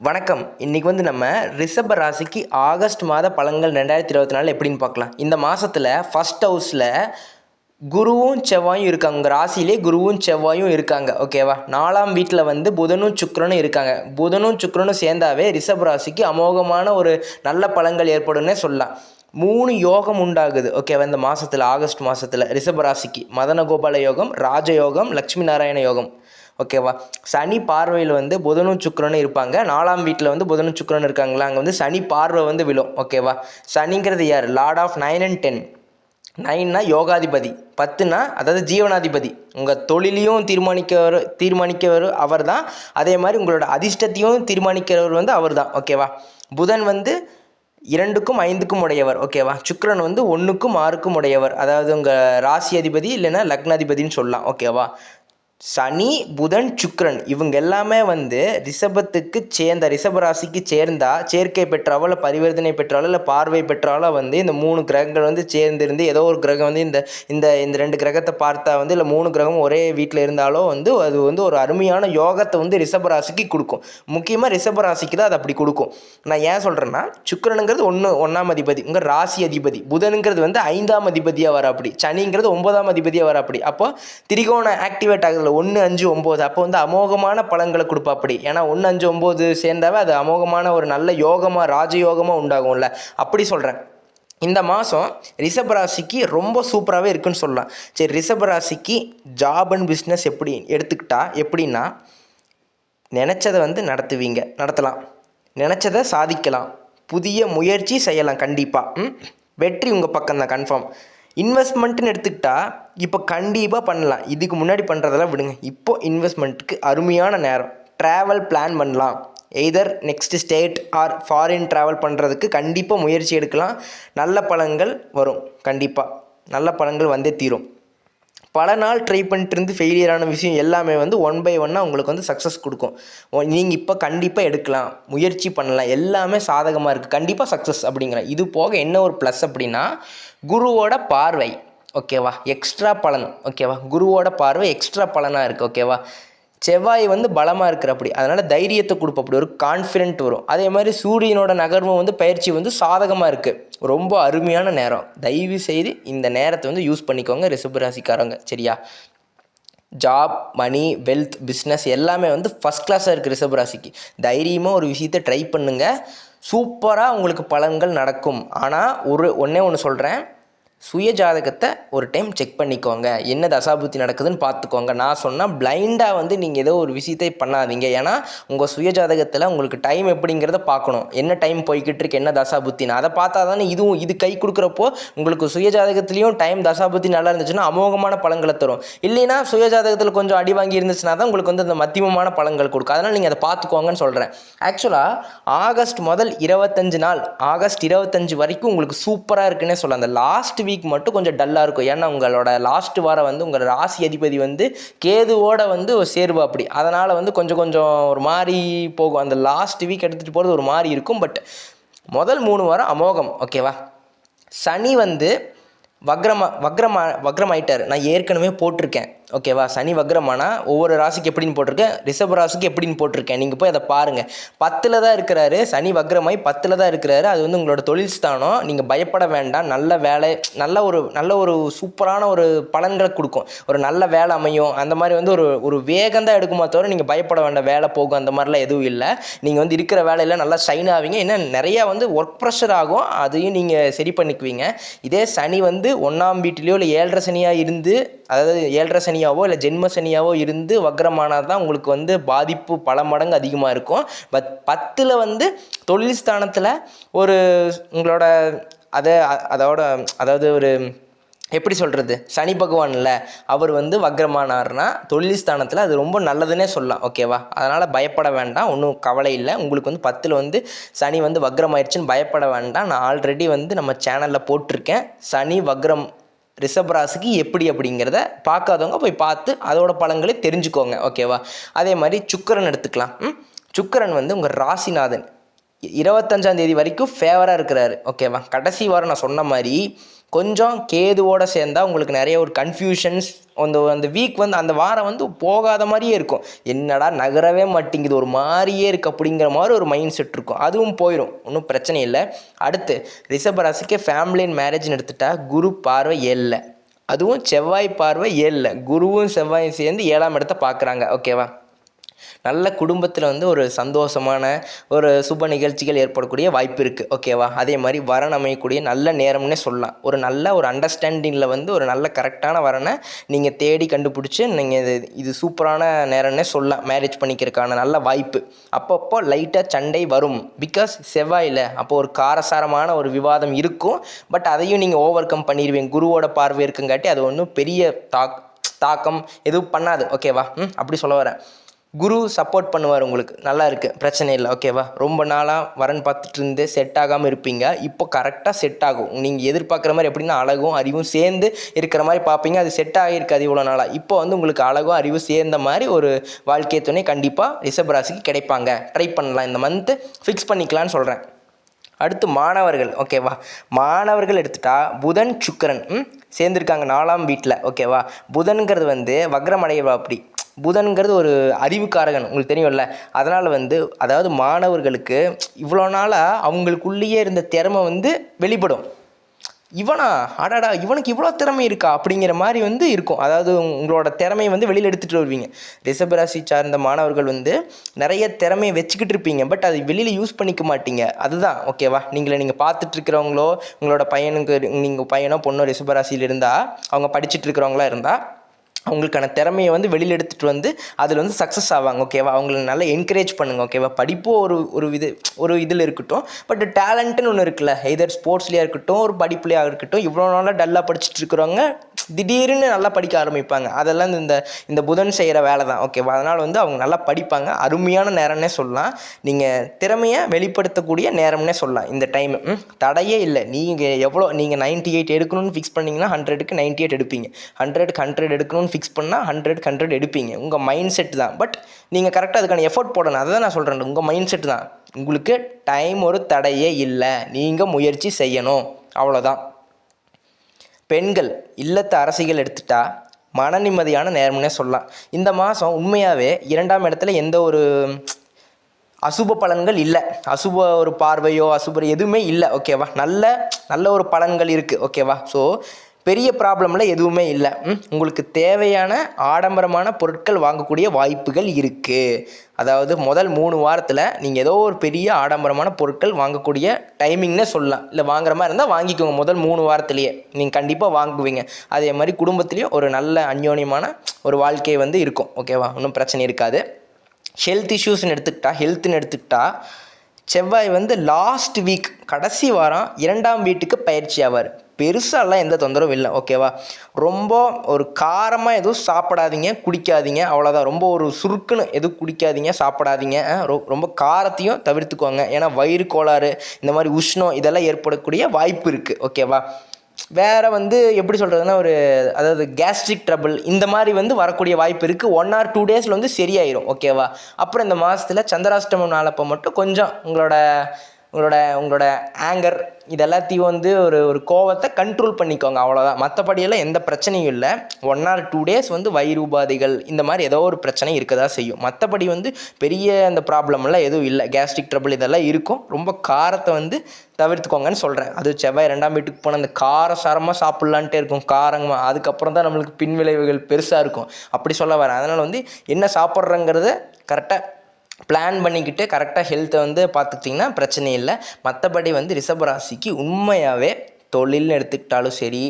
வணக்கம். இன்றைக்கி வந்து நம்ம ரிஷப ராசிக்கு ஆகஸ்ட் மாத பழங்கள் ரெண்டாயிரத்தி இருபத்தி நாலு எப்படின்னு பார்க்கலாம். இந்த மாதத்தில் ஃபஸ்ட் ஹவுஸில் குருவும் செவ்வாயும் இருக்காங்க. உங்கள் ராசியிலே குருவும் செவ்வாயும் இருக்காங்க. ஓகேவா நாலாம் வீட்டில் வந்து புதனும் சுக்கரனும் இருக்காங்க. புதனும் சுக்கரனும் சேர்ந்தாவே ரிஷப் ராசிக்கு அமோகமான ஒரு நல்ல பழங்கள் ஏற்படும்னே சொல்லலாம். மூணு யோகம் உண்டாகுது. ஓகேவா இந்த மாதத்தில் ஆகஸ்ட் மாதத்தில் ரிஷப ராசிக்கு. மதன கோபால யோகம் ராஜயோகம் லக்ஷ்மி நாராயண யோகம். ஓகேவா? சனி பார்வையில் வந்து புதனும் சுக்கரனும் இருப்பாங்க. நாலாம் வீட்டில் வந்து புதனும் சுக்கிரனும் இருக்காங்களா? அங்கே வந்து சனி பார்வை வந்து விழும். ஓகேவா? சனிங்கிறது யார்? Lord of nine and ten. நைன்னா யோகாதிபதி. பத்துனா அதாவது ஜீவனாதிபதி. உங்கள் தொழிலையும் தீர்மானிக்கவர் தீர்மானிக்கவர் அவர் தான் அதே மாதிரி உங்களோட அதிர்ஷ்டத்தையும் தீர்மானிக்கிறவர் வந்து அவர் தான் ஓகேவா? புதன் வந்து இரண்டுக்கும் ஐந்துக்கும் உடையவர். ஓகேவா? சுக்கரன் வந்து ஒன்றுக்கும் ஆறுக்கும் உடையவர். அதாவது உங்கள் ராசி அதிபதி இல்லைன்னா லக்னாதிபதினு சொல்லலாம். ஓகேவா? சனி புதன் சுக்ரன் இவங்க எல்லாமே வந்து ரிஷபத்துக்கு சேர்ந்த ரிஷபராசிக்கு சேர்ந்தா சேர்க்கை பெற்றாவோ இல்லை பரிவர்த்தனை பெற்றாலோ இல்லை பார்வை பெற்றாலோ வந்து இந்த மூணு கிரகங்கள் வந்து சேர்ந்திருந்து ஏதோ ஒரு கிரகம் வந்து இந்த இந்த இந்த ரெண்டு கிரகத்தை பார்த்தா வந்து இல்லை மூணு கிரகம் ஒரே வீட்டில் இருந்தாலோ வந்து அது வந்து ஒரு அருமையான யோகத்தை வந்து ரிஷபராசிக்கு கொடுக்கும். முக்கியமாக ரிஷபராசிக்கு தான் அது அப்படி கொடுக்கும். நான் ஏன் சொல்கிறேன்னா சுக்ரனுங்கிறது ஒன்று ஒன்றாம் அதிபதி. உங்கள் ராசி அதிபதி. புதனுங்கிறது வந்து ஐந்தாம் அதிபதியாக வர அப்படி சனிங்கிறது ஒன்பதாம் அதிபதியாக வர அப்படி அப்போ திரிகோண ஆக்டிவேட் ஆகுதுல ஒன்று அஞ்சு ஒம்பது. அப்போ வந்து அமோகமான பழங்களை கொடுப்பா அப்படி ஏன்னா ஒன்று அஞ்சு ஒம்பது சேர்ந்தாவே அது அமோகமான ஒரு நல்ல யோகமாக ராஜயோகமாக உண்டாகும்ல. அப்படி சொல்கிறேன் இந்த மாதம் ரிஷபராசிக்கு ரொம்ப சூப்பராகவே இருக்குன்னு சொல்லலாம். சரி ரிஷபராசிக்கு ஜாப் அண்ட் பிஸ்னஸ் எப்படி எடுத்துக்கிட்டா எப்படின்னா நினச்சதை வந்து நடத்துவீங்க. நடத்தலாம். நினச்சதை சாதிக்கலாம். புதிய முயற்சி செய்யலாம் கண்டிப்பாக வெற்றி உங்கள் பக்கம்தான் கன்ஃபார்ம் இன்வெஸ்ட்மெண்ட்டுன்னு எடுத்துக்கிட்டா இப்போ கண்டிப்பாக பண்ணலாம். இதுக்கு முன்னாடி பண்ணுறதெல்லாம் விடுங்க. இப்போ இன்வெஸ்ட்மெண்ட்டுக்கு அருமையான நேரம். ட்ராவல் பிளான் பண்ணலாம். Either next state or foreign travel பண்ணுறதுக்கு கண்டிப்பாக முயற்சி எடுக்கலாம். நல்ல பழங்கள் வரும். கண்டிப்பாக நல்ல பழங்கள் வந்தே தீரும். பல நாள் ட்ரை பண்ணிட்டு இருந்து ஃபெயிலியரான விஷயம் எல்லாமே வந்து ஒன் பை ஒன்னாக உங்களுக்கு வந்து சக்ஸஸ் கொடுக்கும். நீங்கள் இப்போ கண்டிப்பாக எடுக்கலாம். முயற்சி பண்ணலாம். எல்லாமே சாதகமாக இருக்குது கண்டிப்பாக சக்ஸஸ் அப்படிங்கிற. இது போக என்ன ஒரு ப்ளஸ் அப்படின்னா குருவோட பார்வை. ஓகேவா எக்ஸ்ட்ரா பலன். ஓகேவா குருவோட பார்வை எக்ஸ்ட்ரா பலனாக இருக்குது ஓகேவா செவ்வாய் வந்து பலமாக இருக்கிற அப்படி. அதனால் தைரியத்தை கொடுப்ப அப்படி. ஒரு கான்ஃபிடென்ட் வரும். அதே மாதிரி சூரியனோட நகர்வும் வந்து பயிற்சி வந்து சாதகமாக இருக்குது ரொம்ப அருமையான நேரம். தயவு செய்து இந்த நேரத்தை வந்து யூஸ் பண்ணிக்கோங்க ரிஷபராசிக்காரங்க சரியா? ஜாப் மணி வெல்த் பிஸ்னஸ் எல்லாமே வந்து ஃபஸ்ட் கிளாஸாக இருக்குது ரிஷபராசிக்கு தைரியமாக ஒரு விஷயத்தை ட்ரை பண்ணுங்கள் சூப்பராக உங்களுக்கு பலன்கள் நடக்கும். ஆனால் ஒரு ஒன்றே ஒன்று சொல்கிறேன் சுய ஜாதகத்தை ஒரு டைம் செக் பண்ணிக்கோங்க. என்ன தசாபுத்தி நடக்குதுன்னு பார்த்துக்கோங்க. நான் சொன்னால் பிளைண்டாக வந்து நீங்கள் ஏதோ ஒரு விஷயத்தை பண்ணாதீங்க. ஏன்னா உங்கள் சுய ஜாதகத்தில் உங்களுக்கு டைம் எப்படிங்கிறத பார்க்கணும். என்ன டைம் போய்கிட்டு இருக்கு என்ன தசாபுத்தின்னு. அதை பார்த்தா தானே இதுவும் இது கை கொடுக்குறப்போ உங்களுக்கு சுய ஜாதகத்துலேயும் டைம் தசாபுத்தி நல்லா இருந்துச்சுன்னா அமோகமான பழங்களை தரும். இல்லைன்னா சுய ஜாதகத்தில் கொஞ்சம் அடி வாங்கி இருந்துச்சுன்னா தான் உங்களுக்கு வந்து அந்த மத்தியமமான பழங்கள் கொடுக்கும். அதனால் நீங்கள் அதை பார்த்துக்கோங்கன்னு சொல்கிறேன் ஆக்சுவலாக ஆகஸ்ட் முதல் இருபத்தஞ்சு நாள் ஆகஸ்ட் இருபத்தஞ்சு வரைக்கும் உங்களுக்கு சூப்பராக இருக்குன்னே சொல்லலாம். அந்த லாஸ்ட் வீக் மட்டும் கொஞ்சம் டல்லாக இருக்கும். ஏன்னா உங்களோட லாஸ்ட் வாரம் வந்து உங்கள் ராசி அதிபதி வந்து கேதுவோட வந்து சேருவா அப்படி. அதனால் வந்து கொஞ்சம் கொஞ்சம் ஒரு மாதிரி போகும். அந்த லாஸ்ட் வீக் எடுத்துகிட்டு போகிறது ஒரு மாதிரி இருக்கும். பட் முதல் மூணு வாரம் அமோகம். ஓகேவா சனி வந்து வக்ரமா வக்ரமா வக்ரமாயிட்டார். நான் ஏற்கனவே போட்டிருக்கேன். ஓகேவா? சனி வக்ரமானா ஒவ்வொரு ராசிக்கு எப்படின்னு போட்டிருக்கேன் ரிஷப ராசிக்கு எப்படின்னு போட்டிருக்கேன் நீங்கள் போய் அதை பாருங்கள் பத்தில் தான் இருக்கிறாரு. சனி வக்ரமாய் பத்தில் தான் இருக்கிறாரு. அது வந்து உங்களோட தொழில் ஸ்தானம். நீங்கள் பயப்பட வேண்டாம். நல்ல வேலை நல்ல ஒரு நல்ல ஒரு சூப்பரான ஒரு பலன்களை கொடுக்கும். ஒரு நல்ல வேலை அமையும். அந்த மாதிரி வந்து ஒரு ஒரு வேகம் தான் எடுக்குமா தவிர நீங்கள் பயப்பட வேண்டாம். வேலை போகும். அந்த மாதிரிலாம் எதுவும் இல்லை. நீங்கள் வந்து இருக்கிற வேலையில் நல்லா ஷைன் ஆவீங்க. ஏன்னா நிறையா வந்து ஒர்க் ப்ரெஷர் ஆகும். அதையும் நீங்கள் சரி பண்ணிக்குவீங்க. இதே சனி வந்து ஒன்றாம் வீட்டிலையோ இல்லை ஏழரை சனியாக இருந்து அதாவது ஏழரை சனியாவோ இல்லை ஜென்ம சனியாவோ இருந்து வக்ரமானால் தான் உங்களுக்கு வந்து பாதிப்பு பல மடங்கு அதிகமாக இருக்கும். பத் பத்தில் வந்து தொழில் ஸ்தானத்தில் ஒரு உங்களோட அதை அதோட அதாவது ஒரு எப்படி சொல்கிறது சனி பகவான்ல அவர் வந்து வக்ரமானார்னா தொழில் ஸ்தானத்தில் அது ரொம்ப நல்லதுன்னே சொல்லலாம் ஓகேவா அதனால் பயப்பட வேண்டாம் ஒன்றும் கவலை இல்லை. உங்களுக்கு வந்து பத்தில் வந்து சனி வந்து வக்ரம் ஆயிடுச்சுன்னு பயப்பட வேண்டாம். நான் ஆல்ரெடி வந்து நம்ம சேனலில் போட்டிருக்கேன். சனி வக்ரம் ரிஷபராசிக்கு எப்படி அப்படிங்கிறத பார்க்காதவங்க போய் பார்த்து அதோட பலன்களை தெரிஞ்சுக்கோங்க ஓகேவா அதே மாதிரி சுக்கரன் எடுத்துக்கலாம். ம்? வந்து உங்கள் ராசிநாதன். இருபத்தஞ்சாம் தேதி வரைக்கும் ஃபேவராக இருக்கிறாரு ஓகேவா கடைசி வாரம் நான் சொன்ன மாதிரி கொஞ்சம் கேதுவோடு சேர்ந்தா உங்களுக்கு நிறைய ஒரு கன்ஃபியூஷன்ஸ் அந்த அந்த வீக் வந்து அந்த வாரம் வந்து போகாத மாதிரியே இருக்கும். என்னடா நகரவே மாட்டேங்குது. ஒரு மாதிரியே இருக்குது அப்படிங்கிற மாதிரி ஒரு மைண்ட் செட் இருக்கும். அதுவும் போயிடும் ஒன்றும் பிரச்சனை இல்லை. அடுத்து ரிஷபராசிக்கு ஃபேமிலி அண்ட் மேரேஜ்னு எடுத்துட்டால் குரு பார்வை ஏழில் அதுவும் செவ்வாய் பார்வை ஏழில் குருவும் செவ்வாயும் சேர்ந்து ஏழாம் இடத்த பார்க்குறாங்க. ஓகேவா நல்ல குடும்பத்தில் வந்து ஒரு சந்தோஷமான ஒரு சுப நிகழ்ச்சிகள் ஏற்படக்கூடிய வாய்ப்பு இருக்குது ஓகேவா அதே மாதிரி வரன் அமையக்கூடிய நல்ல நேரம்னே சொல்லலாம். ஒரு நல்ல ஒரு அண்டர்ஸ்டாண்டிங்கில் வந்து ஒரு நல்ல கரெக்டான வரனை நீங்கள் தேடி கண்டுபிடிச்சி நீங்கள் இது இது சூப்பரான நேரம்னே சொல்லலாம். மேரேஜ் பண்ணிக்கிறதுக்கான நல்ல வாய்ப்பு. அப்பப்போ லைட்டாக சண்டை வரும். பிகாஸ் செவ்வாயில் அப்போ ஒரு காரசாரமான ஒரு விவாதம் இருக்கும். பட் அதையும் நீங்கள் ஓவர் கம் பண்ணிடுவீங்க குருவோட பார்வை இருக்குங்காட்டி அது ஒன்றும் பெரிய தாக் தாக்கம் எதுவும் பண்ணாது. ஓகேவா ம் அப்படி சொல்ல வரேன். குரு சப்போர்ட் பண்ணுவார் உங்களுக்கு. நல்லா இருக்குது பிரச்சனை இல்லை. ஓகேவா ரொம்ப நாளாக வரன் பார்த்துட்டு இருந்து செட் ஆகாமல் இருப்பீங்க. இப்போ கரெக்டாக செட் ஆகும். நீங்கள் எதிர்பார்க்குற மாதிரி எப்படின்னா அழகும் அறிவும் சேர்ந்து இருக்கிற மாதிரி பார்ப்பீங்க. அது செட் ஆகியிருக்காது இவ்வளோ நாளாக இப்போ வந்து உங்களுக்கு அழகும் அறிவும் சேர்ந்த மாதிரி ஒரு வாழ்க்கை துணை கண்டிப்பாக ரிஷப ராசிக்கு கிடைப்பாங்க. ட்ரை பண்ணலாம். இந்த மந்த்து ஃபிக்ஸ் பண்ணிக்கலான்னு சொல்கிறேன் அடுத்து மாணவர்கள். ஓகேவா மாணவர்கள் எடுத்துட்டா புதன் சுக்கிரன் ம், சேர்ந்துருக்காங்க நாலாம் வீட்டில் ஓகேவா புதன்கிறது வந்து வக்ரமடைவா அப்படி? புதன்கிறது ஒரு அறிவுக்காரகன் உங்களுக்கு தெரியும்ல. அதனால் வந்து அதாவது மாணவர்களுக்கு இவ்வளோ நாளாக அவங்களுக்குள்ளேயே இருந்த திறமை வந்து வெளிப்படும். இவனா அடாடா இவனுக்கு இவ்வளோ திறமை இருக்கா? அப்படிங்கிற மாதிரி வந்து இருக்கும். அதாவது உங்களோட திறமையை வந்து வெளியில் எடுத்துகிட்டு வருவீங்க. ரிஷபராசி சார்ந்த மாணவர்கள் வந்து நிறைய திறமையை வச்சுக்கிட்டு இருப்பீங்க. பட் அது வெளியில் யூஸ் பண்ணிக்க மாட்டீங்க. அதுதான் ஓகேவா நீங்களே நீங்கள் பார்த்துட்டு இருக்கிறவங்களோ உங்களோட பையனுக்கு நீங்கள் பையனோ பொண்ணோ ரிஷபராசியில் இருந்தால் அவங்க படிச்சுட்டு இருக்கிறவங்களா இருந்தால் அவங்களுக்கான திறமையை வந்து வெளியில் எடுத்துகிட்டு வந்து அதில் வந்து சக்ஸஸ் ஆவாங்க ஓகேவா அவங்கள நல்லா என்கரேஜ் பண்ணுங்கள் ஓகேவா படிப்பும் ஒரு ஒரு இது ஒரு இதில் இருக்கட்டும். பட் டேலண்ட்டுன்னு ஒன்று இருக்குல்ல எதர் ஸ்போர்ட்ஸ்லேயே இருக்கட்டும் ஒரு படிப்புலையாக இருக்கட்டும் இவ்வளோ நாளாக டல்லாக படிச்சுட்டு இருக்கிறவங்க திடீர்னு நல்லா படிக்க ஆரம்பிப்பாங்க. அதெல்லாம் இந்த இந்த புதன் செய்கிற வேலை தான் ஓகேவா அதனால் வந்து அவங்க நல்லா படிப்பாங்க. அருமையான நேரம்னே சொல்லலாம். நீங்கள் திறமையை வெளிப்படுத்தக்கூடிய நேரம்னே சொல்லலாம் இந்த டைம் தடையே இல்லை. நீங்கள் எவ்வளோ நீங்கள் நைன்ட்டி எயிட் எடுக்கணும்னு ஃபிக்ஸ் பண்ணிங்கன்னா ஹண்ட்ரடுக்கு நைன்ட்டி எயிட் எடுப்பீங்க. ஹண்ட்ரடுக்கு ஹண்ட்ரட் எடுக்கணும்னு ஃபிக்ஸ் பண்ணால் ஹண்ட்ரட் ஹண்ட்ரட் எடுப்பீங்க. உங்கள் மைண்ட் செட் தான் பட் நீங்கள் கரெக்டாக அதுக்கான எஃபோர்ட் போடணும். அதை தான் நான் சொல்கிறேன் உங்கள் மைண்ட் செட் தான். உங்களுக்கு டைம் ஒரு தடையே இல்லை. நீங்கள் முயற்சி செய்யணும். அவ்வளோதான் பெண்கள் இல்லத்த அரசிகள் எடுத்துட்டா மன நிம்மதியான நேரம்னே சொல்லலாம். இந்த மாதம் உண்மையாகவே இரண்டாம் இடத்துல எந்த ஒரு அசுப பலன்கள் இல்லை. அசுப ஒரு பார்வையோ அசுப எதுவுமே இல்லை. ஓகேவா நல்ல நல்ல ஒரு பலன்கள் இருக்குது ஓகேவா ஸோ பெரிய ப்ராப்ளமில் எதுவுமே இல்லை. உங்களுக்கு தேவையான ஆடம்பரமான பொருட்கள் வாங்கக்கூடிய வாய்ப்புகள் இருக்குது அதாவது முதல் மூணு வாரத்தில் நீங்கள் ஏதோ ஒரு பெரிய ஆடம்பரமான பொருட்கள் வாங்கக்கூடிய டைமிங்னே சொல்லலாம். இல்லை வாங்குற மாதிரி இருந்தால் வாங்கிக்கோங்க. முதல் மூணு வாரத்துலேயே நீங்கள் கண்டிப்பாக வாங்குவீங்க. அதே மாதிரி குடும்பத்துலேயும் ஒரு நல்ல அந்யோன்யமான ஒரு வாழ்க்கை வந்து இருக்கும். ஓகேவா ஒன்றும் பிரச்சனை இருக்காது. ஹெல்த் இஷ்யூஸ்னு எடுத்துக்கிட்டா ஹெல்த்னு எடுத்துக்கிட்டா செவ்வாய் வந்து லாஸ்ட் வீக் கடைசி வாரம் இரண்டாம் வீட்டுக்கு பயிற்சி ஆவார். பெருசாலாம் எந்த தொந்தரவும் இல்லை ஓகேவா ரொம்ப ஒரு காரமாக எதுவும் சாப்பிடாதீங்க குடிக்காதீங்க அவ்வளோதான் ரொம்ப ஒரு சுருக்குன்னு எதுவும் குடிக்காதீங்க சாப்பிடாதீங்க ரொ- ரொம்ப காரத்தையும் தவிர்த்துக்கோங்க. ஏன்னா வயிறு கோளாறு இந்த மாதிரி உஷ்ணம் இதெல்லாம் ஏற்படக்கூடிய வாய்ப்பு இருக்குது ஓகேவா வேறு வந்து எப்படி சொல்கிறதுனா ஒரு அதாவது கேஸ்ட்ரிக் ட்ரபிள் இந்த மாதிரி வந்து வரக்கூடிய வாய்ப்பு இருக்குது ஒன் ஆர் டூ டேஸில் வந்து சரியாயிரும் ஓகேவா அப்புறம் இந்த மாதத்தில் சந்திராஷ்டமம் நாளப்போ மட்டும் கொஞ்சம் உங்களோட உங்களோட உங்களோட ஆங்கர் இது எல்லாத்தையும் வந்து ஒரு ஒரு கோவத்தை கண்ட்ரோல் பண்ணிக்கோங்க அவ்வளோதான் மற்றபடியெல்லாம் எந்த பிரச்சனையும் இல்லை. ஒன் ஆர் டூ டேஸ் வந்து வயிறு உபாதைகள் இந்த மாதிரி ஏதோ ஒரு பிரச்சனை இருக்க தான் செய்யும். மற்றபடி வந்து பெரிய அந்த ப்ராப்ளம்லாம் எதுவும் இல்லை. கேஸ்ட்ரிக் ட்ரபிள் இதெல்லாம் இருக்கும். ரொம்ப காரத்தை வந்து தவிர்த்துக்கோங்கன்னு சொல்கிறேன் அது செவ்வாய் ரெண்டாம் வீட்டுக்கு போன அந்த காரசாரமாக சாப்பிட்லான்ட்டே இருக்கும். காரங்கமாக அதுக்கப்புறம் தான் நம்மளுக்கு பின்விளைவுகள் பெருசாக இருக்கும். அப்படி சொல்ல வரேன். அதனால் வந்து என்ன சாப்பிட்றங்கிறத கரெக்டாக பிளான் பண்ணிக்கிட்டு கரெக்டாக ஹெல்த்தை வந்து பார்த்துக்கிட்டிங்கன்னா பிரச்சனை இல்லை. மற்றபடி வந்து ரிஷபராசிக்கு உண்மையாகவே தொழில்னு எடுத்துக்கிட்டாலும் சரி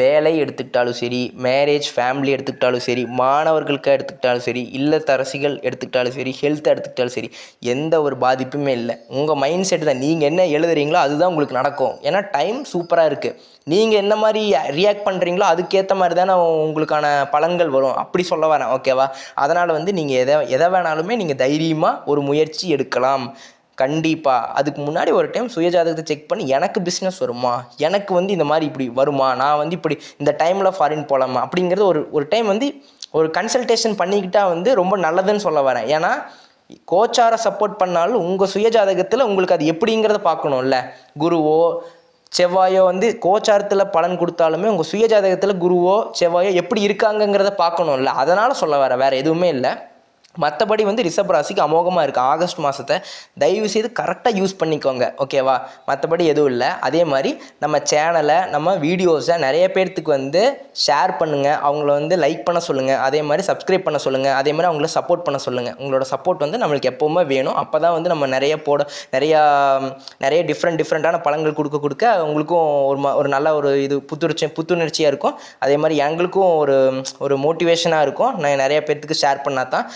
வேலை எடுத்துக்கிட்டாலும் சரி மேரேஜ் ஃபேமிலி எடுத்துக்கிட்டாலும் சரி மாணவர்களுக்கு எடுத்துக்கிட்டாலும் சரி இல்லத்தரசிகள் எடுத்துக்கிட்டாலும் சரி ஹெல்த்தை எடுத்துக்கிட்டாலும் சரி எந்த ஒரு பாதிப்புமே இல்லை. உங்கள் மைண்ட் செட் தான். நீங்கள் என்ன எழுதுறீங்களோ அதுதான் உங்களுக்கு நடக்கும். ஏன்னா டைம் சூப்பராக இருக்குது நீங்கள் என்ன மாதிரி ரியாக்ட் பண்ணுறீங்களோ அதுக்கேற்ற மாதிரி தானே உங்களுக்கான பலன்கள் வரும். அப்படி சொல்ல வரேன் ஓகேவா அதனால் வந்து நீங்கள் எதை எதை வேணாலுமே நீங்கள் தைரியமாக ஒரு முயற்சி எடுக்கலாம். கண்டிப்பாக அதுக்கு முன்னாடி ஒரு டைம் சுயஜாதகத்தை செக் பண்ணி எனக்கு பிஸ்னஸ் வருமா? எனக்கு வந்து இந்த மாதிரி இப்படி வருமா? நான் வந்து இப்படி இந்த டைமில் ஃபாரின் போகலாமா அப்படிங்கிறது ஒரு ஒரு டைம் வந்து ஒரு கன்சல்டேஷன் பண்ணிக்கிட்டால் வந்து ரொம்ப நல்லதுன்னு சொல்ல வரேன். ஏன்னா கோச்சார சப்போர்ட் பண்ணாலும் உங்கள் சுயஜாதகத்தில் உங்களுக்கு அது எப்படிங்கிறத பார்க்கணும்ல. குருவோ செவ்வாயோ வந்து கோச்சாரத்தில் பலன் கொடுத்தாலுமே உங்கள் சுயஜாதகத்தில் குருவோ செவ்வாயோ எப்படி இருக்காங்கங்கிறத பார்க்கணும்ல. அதனால் சொல்ல வர வேறு எதுவுமே இல்லை. மற்றபடி வந்து ரிஷப் ராசிக்கு அமோகமாக இருக்குது ஆகஸ்ட் மாதத்தை தயவு செய்து கரெக்டாக யூஸ் பண்ணிக்கோங்க. ஓகேவா மற்றபடி எதுவும் இல்லை. அதே மாதிரி நம்ம சேனலை நம்ம வீடியோஸை நிறைய பேர்த்துக்கு வந்து ஷேர் பண்ணுங்கள் அவங்கள வந்து லைக் பண்ண சொல்லுங்கள் அதே மாதிரி சப்ஸ்கிரைப் பண்ண சொல்லுங்கள் அதே மாதிரி அவங்கள சப்போர்ட் பண்ண சொல்லுங்கள் உங்களோட சப்போர்ட் வந்து நம்மளுக்கு எப்போவுமே வேணும். அப்போ தான் வந்து நம்ம நிறைய போட நிறையா நிறைய டிஃப்ரெண்ட் டிஃப்ரெண்ட்டான பழங்கள் கொடுக்க கொடுக்க உங்களுக்கும் ஒரு ஒரு நல்ல ஒரு இது புத்துணர்ச்சி புத்துணர்ச்சியாக இருக்கும். அதே மாதிரி எங்களுக்கும் ஒரு ஒரு மோட்டிவேஷனாக இருக்கும். நான் நிறைய பேர்த்துக்கு ஷேர் பண்ணால் தான்